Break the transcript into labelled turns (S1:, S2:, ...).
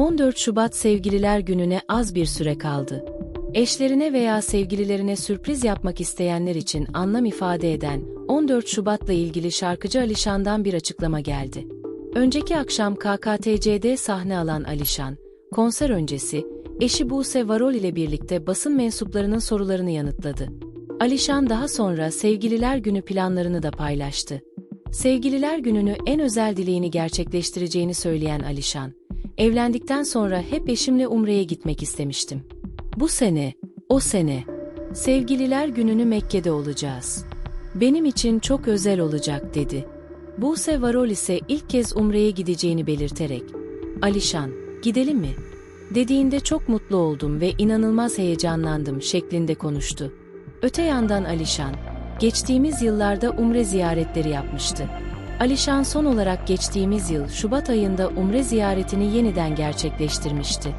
S1: 14 Şubat Sevgililer Günü'ne az bir süre kaldı. Eşlerine veya sevgililerine sürpriz yapmak isteyenler için anlam ifade eden 14 Şubat'la ilgili şarkıcı Alişan'dan bir açıklama geldi. Önceki akşam KKTC'de sahne alan Alişan, konser öncesi eşi Buse Varol ile birlikte basın mensuplarının sorularını yanıtladı. Alişan daha sonra Sevgililer Günü planlarını da paylaştı. Sevgililer Günü'nü en özel dileğini gerçekleştireceğini söyleyen Alişan, evlendikten sonra hep eşimle Umre'ye gitmek istemiştim. Bu sene, o sene, Sevgililer Günü'nü Mekke'de olacağız. Benim için çok özel olacak dedi. Buse Varol ise ilk kez Umre'ye gideceğini belirterek, Alişan, gidelim mi? Dediğinde çok mutlu oldum ve inanılmaz heyecanlandım şeklinde konuştu. Öte yandan Alişan, geçtiğimiz yıllarda Umre ziyaretleri yapmıştı. Alişan son olarak geçtiğimiz yıl Şubat ayında Umre ziyaretini yeniden gerçekleştirmişti.